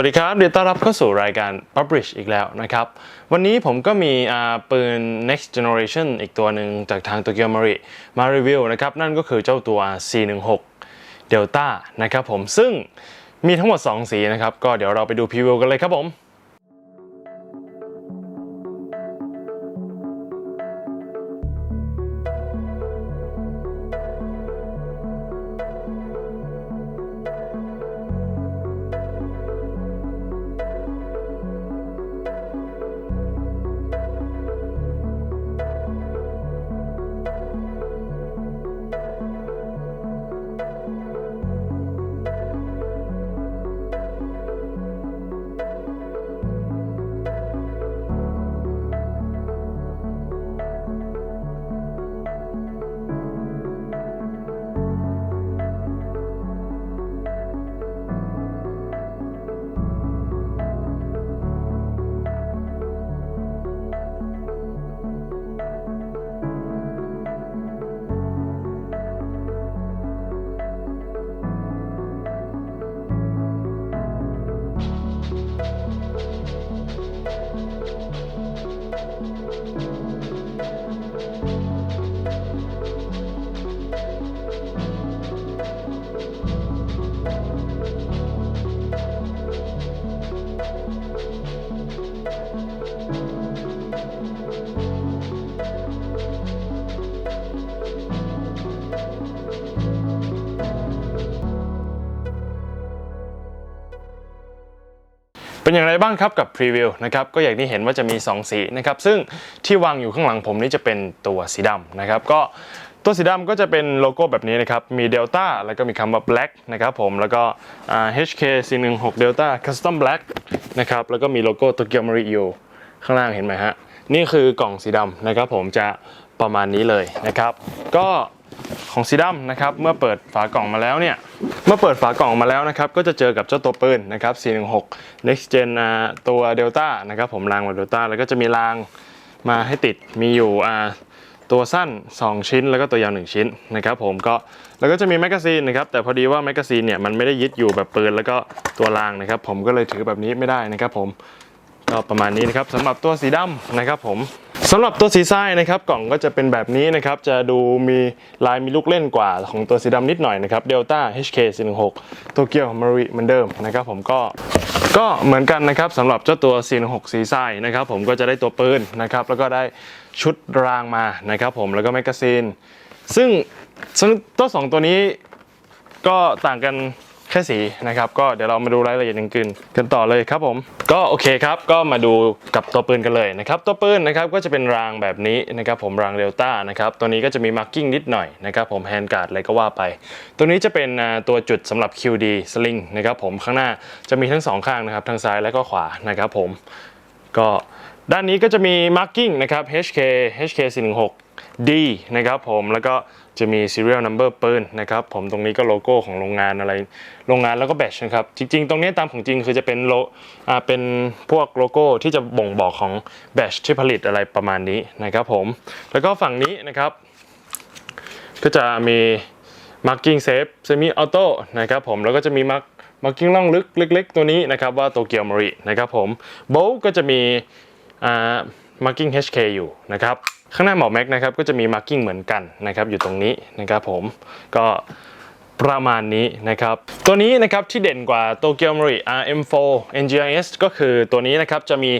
วัสดีครับ เดี๋ยวต้อนรับเข้าสู่รายการ Publish อีกแล้วนะครับ วันนี้ผมก็มีปืน next generation อีกตัวหนึ่งจากทาง Tokyo Marui มารีวิวนะครับ นั่นก็คือเจ้าตัว C16 Delta นะครับผม ซึ่งมีทั้งหมด 2 สีนะครับ ก็เดี๋ยวเราไปดูพรีวิวกันเลยครับผม เป็นอย่างไรบ้างครับกับพรีวิวนะครับก็อย่างที่เห็นว่าจะมี 2 สีนะครับซึ่งที่วางอยู่ข้างหลังผมนี่จะเป็นตัวสีดำนะครับก็ตัวสีดำก็จะเป็นโลโก้แบบนี้นะครับ มี Delta แล้วก็มีคำว่า Black นะครับผม แล้วก็ HK 416 Delta Custom Black นะครับ แล้วก็มีโลโก้ Tokyo Marui ข้างล่างเห็นไหมฮะ นี่คือกล่องสีดำนะครับผมจะประมาณนี้เลยนะครับ ก็ ของสีดำนะครับเมื่อเปิดฝากล่องมาแล้วเนี่ยเมื่อเปิดฝากล่องมาแล้วนะครับก็จะเจอกับเจ้าตัวปืนนะครับ 416 next gen ตัว Delta นะครับผมรางแบบ Delta แล้วก็จะมีรางมาให้ติดมีอยู่อ่าตัวสั้น 2 ชิ้น แล้วก็ตัวยาว 1 ชิ้นนะครับผมก็แล้วก็จะมีแมกกาซีนนะครับแต่พอดีว่าแมกกาซีนเนี่ยมันไม่ได้ยึดอยู่แบบปืนแล้วก็ตัวรางนะครับผมก็เลยถือแบบนี้ไม่ได้นะครับผมก็ประมาณนี้นะครับสำหรับตัวสีดำนะครับผม สำหรับตัวสีทรายนะครับกล่องก็จะเป็นแบบนี้นะครับจะดูมีลายมีลูกเล่นกว่าของตัวสีดำนิดหน่อยนะครับ Delta HK 416 Tokyo Marui เหมือนเดิมนะครับผมก็ก็เหมือนกันนะครับสำหรับเจ้าตัว 416 สีทรายนะครับผมก็จะได้ตัวปืนนะครับแล้วก็ได้ชุดรางมานะครับผมแล้วก็แมกกาซีนซึ่งซึ่งตัวสองตัวนี้ก็ต่างกัน แค่สีนะครับก็เดี๋ยวเรามาดูรายละเอียดอย่างอื่นกันต่อเลยครับผม ก็โอเคครับก็มาดูกับตัวปืนกันเลยนะครับตัวปืนนะครับก็จะเป็นรางแบบนี้นะครับผมรางเดลต้านะครับตัวนี้ก็จะมีมาร์กิ้งนิดหน่อยนะครับผมแฮนด์การ์ดอะไรก็ว่าไป ตัวนี้จะเป็นตัวจุดสำหรับ QD sling นะครับผมข้างหน้าจะมีทั้งสองข้างนะครับทั้งซ้ายและก็ขวานะครับผมก็ด้านนี้ก็จะมี marking นะครับ HK HK 416 D นะครับผมแล้วก็ จะมี serial number ปืนนะครับผมตรงนี้ก็โลโก้ของโรงงานอะไร โรงงานแล้วก็แบชนะครับ จริง ๆ ตรงนี้ตามของจริงคือจะเป็นโลอ่าเป็นพวกโลโก้ที่จะบ่งบอกของแบชที่ผลิตอะไรประมาณนี้นะครับผม แล้วก็ฝั่งนี้นะครับ ก็จะมี marking safe semi auto นะครับผมแล้วก็จะมี mark marking ล่องลึกเล็ก ๆ ตัวนี้นะครับว่าโตเกียวมารินะครับผมโบก็จะมีอ่า marking HK อยู่นะครับข้างหน้าหมอแม็กนะครับก็จะมี marking เหมือนกันนะครับอยู่ตรงนี้นะครับผมก็ประมาณนี้นะครับ ตัวนี้นะครับที่เด่นกว่าโตเกียวมาริ RM4 NGIS ก็คือตัวนี้นะครับจะมี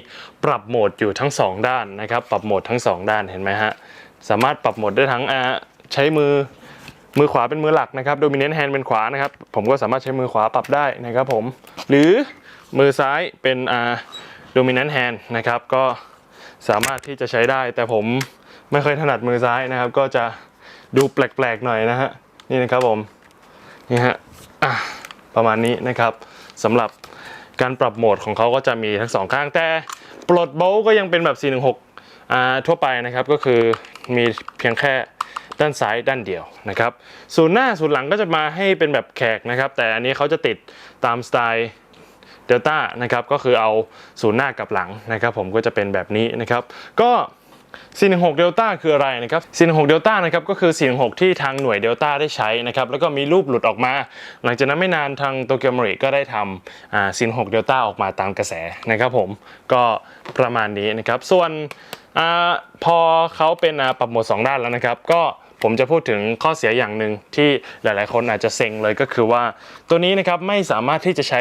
ปรับโหมดอยู่ทั้ง 2 ด้านนะครับ ปรับโหมดทั้ง 2 ด้านเห็นไหมฮะสามารถปรับโหมดได้ทั้งอ่าใช้มือมือขวาเป็นมือหลักนะครับ dominant hand เป็นขวานะครับ ผมก็สามารถใช้มือขวาปรับได้นะครับผม หรือมือซ้ายเป็นอ่า dominant hand นะครับ ก็ สามารถที่จะใช้ได้ แต่ผมไม่ค่อยถนัดมือซ้ายนะครับ ก็จะดูแปลกๆหน่อยนะฮะนี่นะครับผมนี่ฮะประมาณนี้นะครับสำหรับการปรับโหมดของเขาก็จะมีทั้งสองข้างแต่ปลดโบล์ก็ยังเป็นแบบ 416อ่าทั่วไปนะครับก็คือมีเพียงแค่ด้านซ้ายด้านเดียวนะครับศูนหน้าศูนหลังก็จะมาให้เป็นแบบแขกนะครับ แต่อันนี้เขาจะติดตามสไตล์ เดลต้านะครับก็คือเอาศูนย์หน้ากับหลังนะครับผมก็จะเป็นแบบนี้นะครับ ก็416 Delta คืออะไรนะครับ416 Delta นะครับก็คือ 416 ที่ทางหน่วย Delta ได้ใช้นะครับแล้วก็มีรูปหลุดออกมา หลังจากนั้นไม่นานทางโตเกียวมริก็ได้ทำอ่า416 Delta ออกมาตามกระแสนะครับผมก็ประมาณนี้นะครับ ส่วนอาพอเขาเป็นอ่าปรับโหมด 2 ด้านแล้วนะครับ ก็ ผมจะพูดถึงข้อเสียอย่างหนึ่งที่หลายๆ คนอาจจะเซ็งเลยก็คือว่า ตัวนี้นะครับไม่สามารถที่จะใช้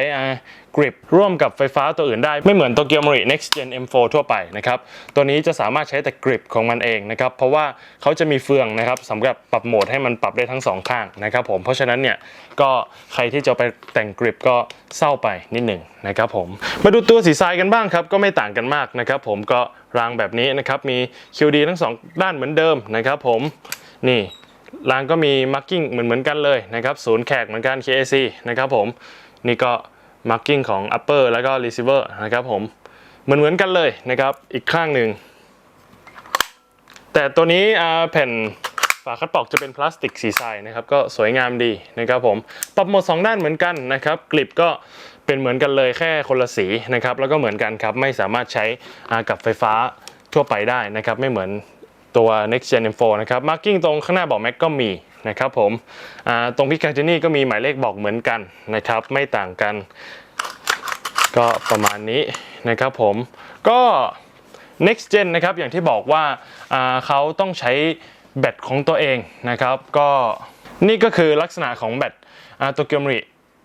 กริปร่วมกับไฟฟ้าตัวอื่นได้ ไม่เหมือนโตเกียวมริ Next Gen M4 ทั่วไปนะครับตัวนี้จะสามารถใช้แต่กริปของมันเองนะครับเพราะว่าเขาจะมีเฟืองนะครับสำหรับปรับโหมดให้มันปรับได้ทั้งสองข้างนะครับผมเพราะฉะนั้นเนี่ยก็ใครที่จะไปแต่งกริปก็เศร้าไปนิดหนึ่งนะครับผมมาดูตัวสีทรายกันบ้างครับก็ไม่ต่างกันมากนะครับผมก็รางแบบนี้นะครับมี QD ทั้งสองด้านเหมือนเดิมนะครับผม นี่รางก็มีมาร์กิ้งเหมือนเหมือนกันเลยนะครับศูนย์แขกเหมือนกัน KAC นะครับผมนี่ก็มาร์กิ้งของ upper แล้วก็ receiver นะครับผมเหมือนเหมือนกันเลยนะครับอีกข้างหนึ่งแต่ตัวนี้แผ่นฝาคัดปอกจะเป็นพลาสติกสีทรายนะครับก็สวยงามดีนะครับผมปรับหมด 2 ด้านเหมือนกันนะครับกลิปก็เป็นเหมือนกันเลยแค่คนละสีนะครับแล้วก็เหมือนกันครับไม่สามารถใช้กับไฟฟ้าทั่วไปได้นะครับไม่เหมือน ตัว next gen M4 นะครับ marking ตรงข้างหน้าบอก Mac ก็มีนะครับผมตรงพิกัดที่นี่ก็มีหมายเลขบอกเหมือนกันนะครับ ไม่ต่างกัน ก็ประมาณนี้นะครับผมก็ next gen นะครับอย่างที่บอกว่าเขาต้องใช้แบตของตัวเองนะครับ ก็นี่ก็คือลักษณะของแบตตัวเกียมริ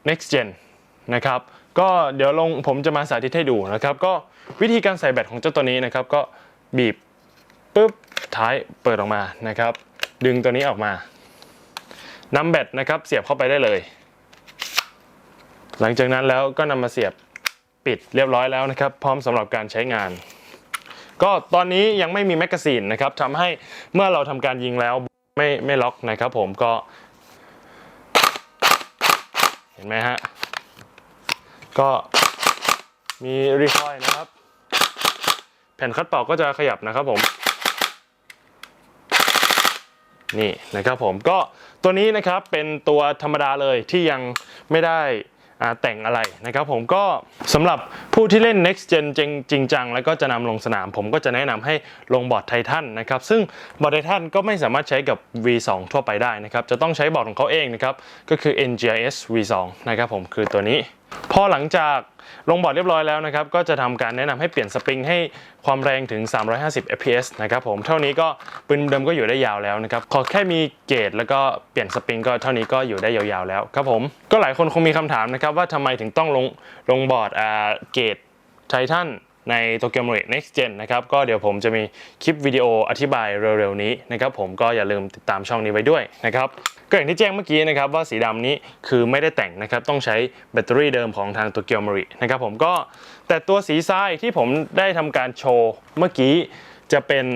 next gen นะครับก็เดี๋ยวลงผมจะมาสาธิตให้ดูนะครับ ก็วิธีการใส่แบตของเจ้าตัวนี้นะครับ ก็บีบปุ๊บ ท้ายเปิดออกมานะครับ ดึงตัวนี้ออกมานำแบตนะครับเสียบเข้าไปได้เลย หลังจากนั้นแล้วก็นำมาเสียบปิดเรียบร้อยแล้วนะครับ พร้อมสำหรับการใช้งาน ก็ตอนนี้ยังไม่มีแมกกาซีนนะครับทำให้เมื่อเราทำการยิงแล้วไม่ไม่ล็อกนะครับผมก็เห็นไหมฮะ ก็มีรีคอยล์นะครับ แผ่นคัดเป่าก็จะขยับนะครับผม นี่นะครับผมก็ตัวนี้นะครับเป็นตัวธรรมดาเลยที่ยังไม่ได้แต่งอะไรนะครับผมก็สำหรับผู้ที่เล่น next gen จริงจริงจัง แล้วก็จะนำลงสนาม ผมก็จะแนะนำให้ลงบอร์ดไททันนะครับซึ่งบอร์ดไททันก็ไม่สามารถใช้กับ V2 ทั่วไปได้นะครับจะต้องใช้บอร์ดของเขาเองนะครับก็คือ NGIS V2 นะครับผมคือตัวนี้ พอหลังจากลงบอร์ดเรียบร้อยแล้วนะครับ ก็จะทำการแนะนำให้เปลี่ยนสปริงให้ความแรงถึง 350 fps นะครับผม เท่านี้ก็ปืนเดิมก็อยู่ได้ยาวแล้วนะครับ ขอแค่มีเกจแล้วก็เปลี่ยนสปริงก็เท่านี้ก็อยู่ได้ยาวๆแล้วครับผม ก็หลายคนคงมีคำถามนะครับว่าทำไมถึงต้องลงลงบอร์ดอ่าเกจไททัน ใน Tokyo Marine Next Gen นะครับก็เดี๋ยวผมจะมีคลิปวิดีโออธิบายเร็วๆนี้นะครับผมก็อย่าลืมติดตามช่องนี้ไว้ด้วยนะครับก็อย่างที่แจ้งเมื่อกี้นะครับว่าสีดำนี้คือไม่ได้แต่งนะครับต้องใช้แบตเตอรี่เดิมของทาง Tokyo Marine นะครับผมก็แต่ตัวสีทรายที่ผมได้ทำการโชว์เมื่อกี้จะเป็น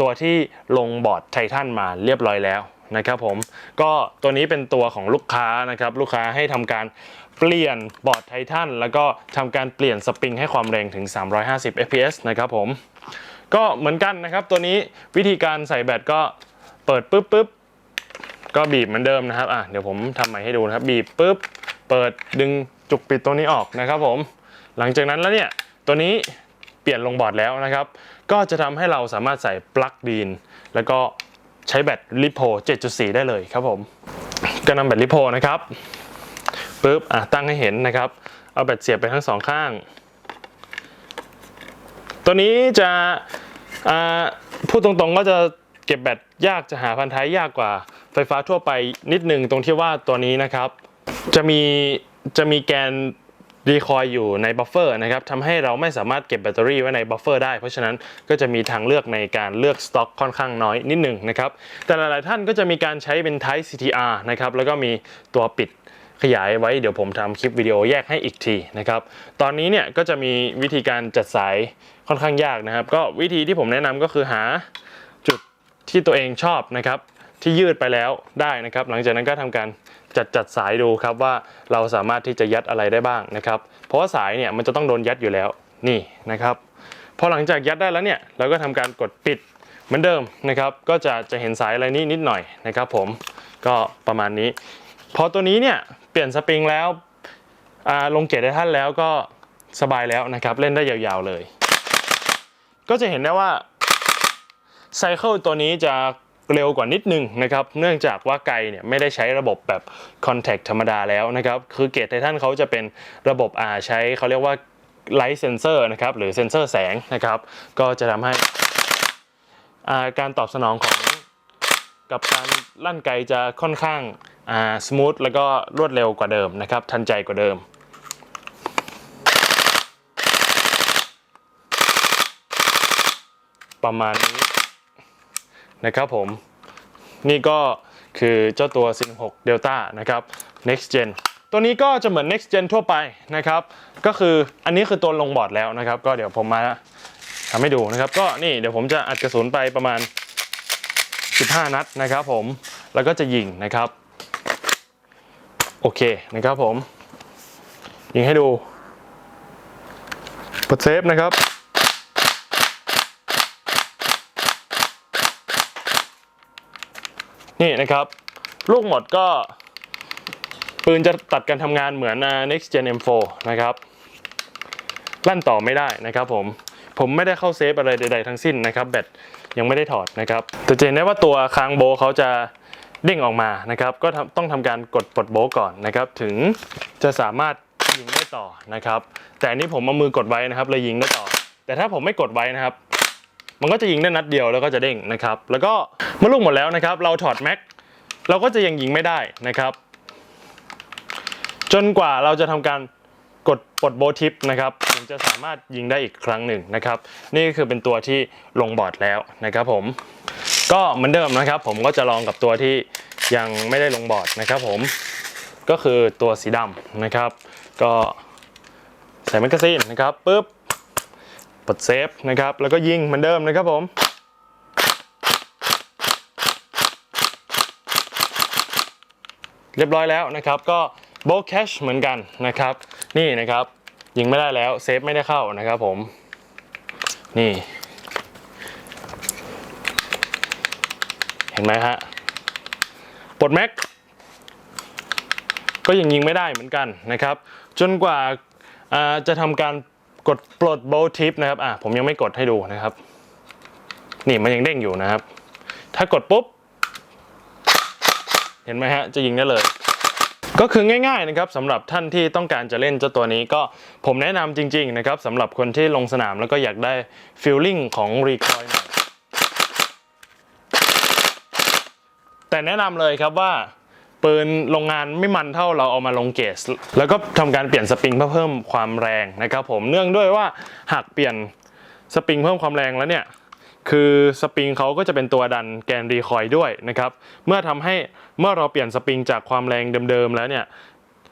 ตัวที่ลงบอร์ดไททันมาเรียบร้อยแล้วนะครับผมก็ตัวนี้เป็นตัวของลูกค้านะครับลูกค้าให้ทำการ เปลี่ยนบอร์ดไททันแล้วก็ทำการเปลี่ยนสปริงให้ความแรงถึง 350 fps นะครับผม ก็เหมือนกันนะครับ ตัวนี้วิธีการใส่แบตก็เปิดปุ๊บปุ๊บก็บีบเหมือนเดิมนะครับอะเดี๋ยวผมทำใหม่ให้ดูนะครับ บีบปุ๊บเปิดดึงจุกปิดตัวนี้ออกนะครับผม หลังจากนั้นแล้วเนี่ยตัวนี้เปลี่ยนลงบอร์ดแล้วนะครับ ก็จะทำให้เราสามารถใส่ปลั๊กดีน แล้วก็ใช้แบตลิโพ7.4 ได้เลยครับผม ก็นำแบตลิโพนะครับ ปุ๊บอะตั้งให้เห็นนะครับ เอาแบตเสียบไปทั้งสองข้าง ตัวนี้จะอ่าพูดตรงๆก็จะเก็บแบตยากจะหาพันท้ายยากกว่าไฟฟ้าทั่วไปนิดนึงตรงที่ว่าตัวนี้นะครับ จะมีจะมีแกนรีคอยอยู่ในบัฟเฟอร์นะครับทำให้เราไม่สามารถเก็บแบตเตอรี่ไว้ในบัฟเฟอร์ได้เพราะฉะนั้นก็จะมีทางเลือกในการเลือกสต็อกค่อนข้างน้อยนิดหนึ่งนะครับ แต่หลายๆท่านก็จะมีการใช้เป็น Type CTR นะครับแล้วก็มีตัวปิด ขยายไว้เดี๋ยวผมทำคลิปวิดีโอแยกให้อีกทีนะครับ ตอนนี้เนี่ยก็จะมีวิธีการจัดสายค่อนข้างยากนะครับ ก็วิธีที่ผมแนะนำก็คือหาจุดที่ตัวเองชอบนะครับ ที่ยืดไปแล้วได้นะครับ หลังจากนั้นก็ทำการจัดจัดสายดูครับว่าเราสามารถที่จะยัดอะไรได้บ้างนะครับ เพราะว่าสายเนี่ยมันจะต้องโดนยัดอยู่แล้วนี่นะครับพอหลังจากยัดได้แล้วเนี่ยเราก็ทำการกดปิดเหมือนเดิมนะครับ ก็จะจะเห็นสายอะไรนี้นิดหน่อยนะครับ ผมก็ประมาณนี้ พอตัวนี้เนี่ย เปลี่ยนสปริงแล้วลงเกจได้ท่านแล้วก็สบายแล้วนะครับ เล่นได้ยาวๆเลย ก็จะเห็นได้ว่าไซเคิลตัวนี้จะเร็วกว่านิดนึงนะครับ เนื่องจากว่าไกเนี่ยไม่ได้ใช้ระบบแบบ Contact ธรรมดาแล้วนะครับ คือเกตไททันเขาจะเป็นระบบอ่าใช้เขาเรียกว่า Light Sensor นะครับ หรือเซนเซอร์แสงนะครับ ก็จะทำให้การตอบสนองของกับการลั่นไกจะค่อนข้าง สมูทแล้วก็รวดเร็วกว่าเดิมนะครับ ทันใจกว่าเดิม ประมาณนี้นะครับผม นี่ก็คือเจ้าตัว16 Delta นะครับ Next Gen ตัวนี้ก็จะเหมือน Next Gen ทั่วไปนะครับ ก็คืออันนี้คือตัวลงบอร์ดแล้วนะครับ ก็เดี๋ยวผมมาทำให้ดูนะครับ ก็นี่เดี๋ยวผมจะอัดกระสุนไปประมาณ 15 นัดนะครับผม แล้วก็จะยิงนะครับ โอเคนะครับผม ยิงให้ดูกดเซฟนะครับ นี่นะครับ ลูกหมดก็ปืนจะตัดการทำงานเหมือน next gen M4 นะครับลั่นต่อไม่ได้นะครับผม ผมไม่ได้เข้าเซฟอะไรใดๆทั้งสิ้นนะครับ แบตยังไม่ได้ถอดนะครับ แต่จะเห็นได้ว่าตัวค้างโบเขาจะ เด้งออกมานะครับก็ต้องทำการกดปลดโบก่อนนะครับ ถึงจะสามารถยิงได้ต่อนะครับ แต่อันนี้ผมเอามือกดไว้นะครับเลยยิงได้ต่อ แต่ถ้าผมไม่กดไว้นะครับ มันก็จะยิงได้นัดเดียวแล้วก็จะเด้งนะครับ แล้วก็เมื่อลูกหมดแล้วนะครับ เราถอดแม็กเราก็จะยังยิงไม่ได้นะครับ จนกว่าเราจะทำการกดปลดโบทิปนะครับถึงจะสามารถยิงได้อีกครั้งหนึ่งนะครับ นี่ก็คือเป็นตัวที่ลงบอร์ดแล้วนะครับผม ก็เหมือนเดิมนะครับ ผมก็จะลองกับตัวที่ยังไม่ได้ลงบอร์ดนะครับ ผมก็คือตัวสีดำนะครับ ก็ใส่แมกกาซีนนะครับปุ๊บปลดเซฟนะครับ แล้วก็ยิงเหมือนเดิมนะครับผมเรียบร้อยแล้วนะครับ ก็โบแคชเหมือนกันนะครับ นี่นะครับ ยิงไม่ได้แล้วเซฟไม่ได้เข้านะครับผม นี่ เห็นไหมฮะปลดแม็กก็ยังยิงไม่ได้เหมือนกันนะครับ จนกว่าาจะทำการกดปลดโบทิปนะครับอะผมยังไม่กดให้ดูนะครับ นี่มันยังเด้งอยู่นะครับ ถ้ากดปุ๊บ เห็นไหมฮะ จะยิงได้เลย ก็คือง่ายๆนะครับสำหรับท่านที่ต้องการจะเล่นเจ้าตัวนี้ก็ผมแนะนำจริง ๆ นะครับสำหรับคนที่ลงสนามแล้วก็อยากได้ฟีลลิ่งของรีคอยหน่อย แต่แนะนำเลยครับว่าปืนโรงงานไม่มันเท่าเราเอามาลงเกจแล้วก็ทำการเปลี่ยนสปริงเพื่อเพิ่มความแรงนะครับผมเนื่องด้วยว่าหากเปลี่ยนสปริงเพิ่มความแรงแล้วเนี่ยคือสปริงเขาก็จะเป็นตัวดันแกนรีคอยด้วยนะครับเมื่อทำให้เมื่อเราเปลี่ยนสปริงจากความแรงเดิมๆแล้วเนี่ย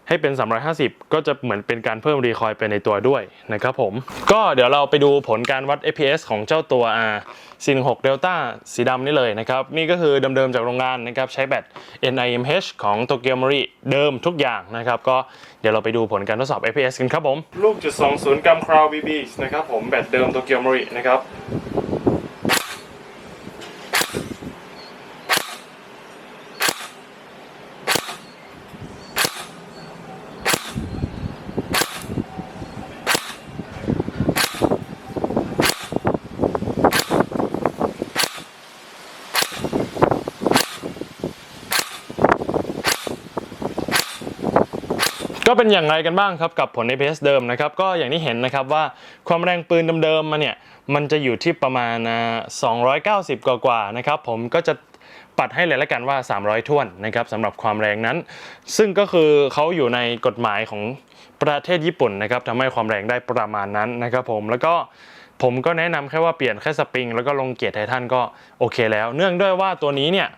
ให้เป็น 350 ก็จะเหมือนเป็นการเพิ่มรีคอยไปในตัวด้วยนะครับผมก็เดี๋ยวเราไปดูผลการวัด FPS ของเจ้าตัว R 46 Delta สีดำนี่เลยนะครับ นี่ก็คือเดิมๆจากโรงงานนะครับ ใช้แบต NIMH ของ Tokyo Marie เดิมทุกอย่างนะครับ ก็เดี๋ยวเราไปดูผลการทดสอบ FPS กันครับผม ลูกจุด20กรัมคราว BB นะครับผมแบตเดิม Tokyo Marie นะครับ เป็นอย่างไรกันบ้างครับกับผล APS เดิมนะครับก็อย่างที่เห็นนะครับว่าความแรงปืนเดิมๆมาเนี่ยมันจะอยู่ที่ประมาณ 290 กว่าๆนะครับผมก็จะปัดให้เลยละกันว่า 300ท่วนนะครับสำหรับความแรงนั้น ซึ่งก็คือเขาอยู่ในกฎหมายของประเทศญี่ปุ่นนะครับทำให้ความแรงได้ประมาณนั้นนะครับผมแล้วก็ผมก็แนะนำแค่ว่าเปลี่ยนแค่สปริงแล้วก็ลงเกียร์ไททันก็โอเคแล้ว เนื่องด้วยว่าตัวนี้เนี่ย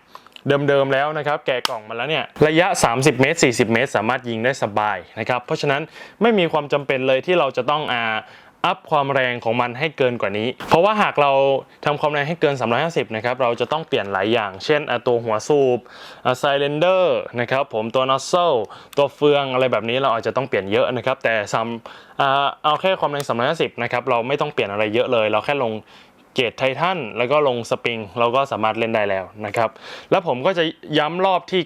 เดิมๆแล้วนะครับแกะกล่องมาแล้วเนี่ยระยะ 30 เมตร 40 เมตร สามารถยิงได้สบายนะครับเพราะฉะนั้นไม่มีความจำเป็นเลยที่เราจะต้องอาอัพความแรงของมันให้เกินกว่านี้ เพราะว่าหากเราทำความแรงให้เกิน 350 นะครับ เราจะต้องเปลี่ยนหลายอย่าง เช่นตัวหัวสูบไซเลนเดอร์นะครับ ผมตัวนอสเซลตัวเฟืองอะไรแบบนี้เราอาจจะต้องเปลี่ยนเยอะนะครับ แต่ซัมอ่าเอาแค่ความแรง 350 นะครับ เราไม่ต้องเปลี่ยนอะไรเยอะเลย เราแค่ลง เกตไททันแล้วก็ลงสปริง เราก็สามารถเล่นได้แล้วนะครับ แล้วผมก็จะย้ำรอบที่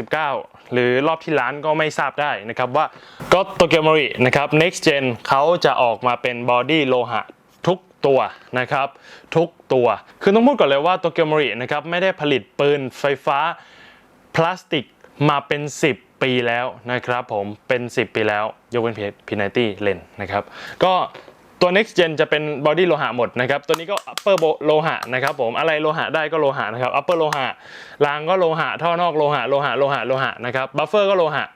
999 หรือรอบที่ล้านก็ไม่ทราบได้นะครับว่าก็โตเกียวมารินะครับ next gen เขาจะออกมาเป็นบอดี้โลหะทุกตัวนะครับ ทุกตัว คือต้องพูดก่อนเลยว่าโตเกียวมรินะครับไม่ได้ผลิตปืนไฟฟ้าพลาสติกมาเป็น 10 ปีแล้วนะครับผมเป็น 10 ปีแล้วยกเว้นพีนตี้เลนนะครับก็ ตัว next gen จะเป็นบอดี้โลหะหมดนะครับ ตัวนี้ก็ upper โลหะนะครับผม อะไรโลหะได้ก็โลหะนะครับ upper โลหะ รางก็โลหะ ท่อนอกโลหะ โลหะ โลหะ โลหะนะครับ buffer ก็โลหะ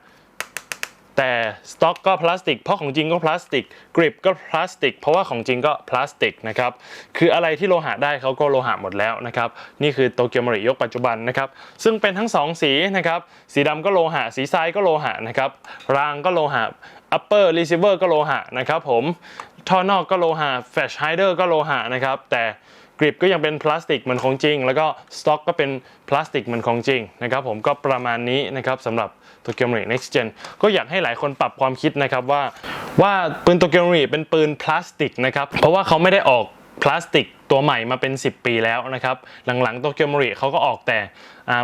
แต่สต็อกก็พลาสติก เพราะของจริงก็พลาสติก กริปก็พลาสติก เพราะว่าของจริงก็พลาสติกนะครับ คืออะไรที่โลหะได้เขาก็โลหะหมดแล้วนะครับ นี่คือโตเกียวมาริยกปัจจุบันนะครับ ซึ่งเป็นทั้ง 2 สีนะครับ สีดำก็โลหะ สีทรายก็โลหะนะครับ รางก็โลหะ upper receiver ก็โลหะนะครับผม ท่อนอกก็โลหะแฟลชไฮเดอร์ก็โลหะนะครับ แต่กริปก็ยังเป็นพลาสติกเหมือนของจริง แล้วก็สต็อกก็เป็นพลาสติกเหมือนของจริงนะครับผมก็ประมาณนี้นะครับสำหรับโตเกียวมาริ next gen ก็อยากให้หลายคนปรับความคิดนะครับว่า ว่าปืนโตเกียวมาริเป็นปืนพลาสติกนะครับ เพราะว่าเขาไม่ได้ออก พลาสติกตัวใหม่มาเป็น 10 ปีแล้วนะครับ หลังๆโตเกียวมริเขาก็ออกแต่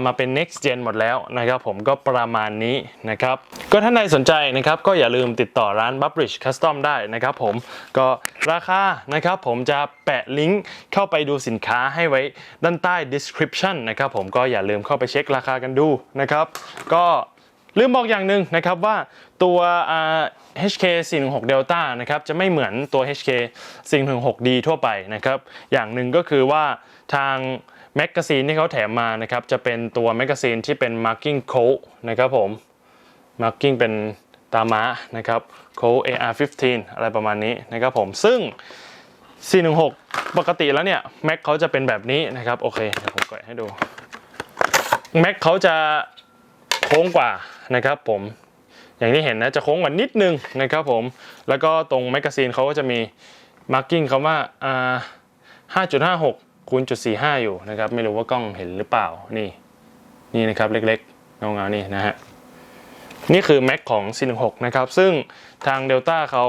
มาเป็น next gen หมดแล้วนะครับ ผมก็ประมาณนี้นะครับ ก็ท่านใดสนใจนะครับ ก็อย่าลืมติดต่อร้าน b u b r i d g e Custom ได้นะครับผมก็ราคานะครับ ผมจะแปะลิงก์เข้าไปดูสินค้าให้ไว้ด้านใต้ description นะครับ ผมก็อย่าลืมเข้าไปเช็คราคากันดูนะครับ ก็ ลืมบอกอย่างหนึ่งนะครับว่าตัว HK 416 Delta นะครับจะไม่เหมือนตัว HK 416D ทั่วไปนะครับอย่างหนึ่งก็คือว่าทางแมกกาซีนที่เขาแถมมานะครับจะเป็นตัวแมกกาซีนที่เป็น marking code นะครับผม marking เป็นตาม้านะครับ code AR15 อะไรประมาณนี้นะครับผมซึ่ง 416 ปกติแล้วเนี่ยแม็กเขาจะเป็นแบบนี้นะครับโอเคเดี๋ยวผมกดให้ดูแม็กเขาจะ ค้งกว่านะครับผมอย่างที่เห็นนะจะโค้งกว่านิดนึงนะครับผมแล้วก็ตรงแมกกาซีนเขาก็จะมีมาร์กิ้งคำว่า 5.56คูณจุด45 อยู่นะครับไม่รู้ว่ากล้องเห็นหรือเปล่านี่นี่นะครับเล็กๆเงาๆนี่นะฮะนี่คือแม็กของ416 นะครับซึ่งทาง Delta เขา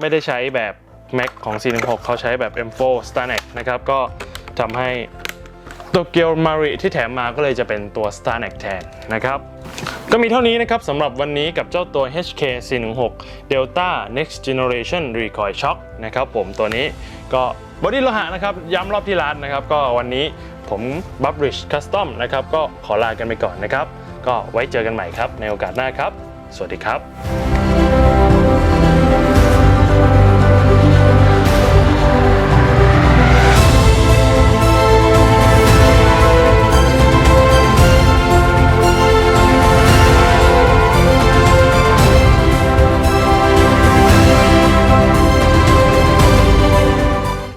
ไม่ได้ใช้แบบแม็กของ416 เขาใช้แบบ M4 Starnex นะครับก็ทำให้ โตเกียวมาริที่แถมมาก็เลยจะเป็นตัว Starnex แทนนะครับ ก็มีเท่านี้นะครับสำหรับวันนี้กับเจ้าตัว HK 416 Delta Next Generation Recoil Shock นะครับผมตัวนี้ก็บอดี้โลหะนะครับย้ำรอบที่ร้านนะครับ ก็วันนี้ผม b u b r i d g e Custom นะครับก็ขอลากันไปก่อนนะครับ ก็ไว้เจอกันใหม่ครับในโอกาสหน้าครับ สวัสดีครับ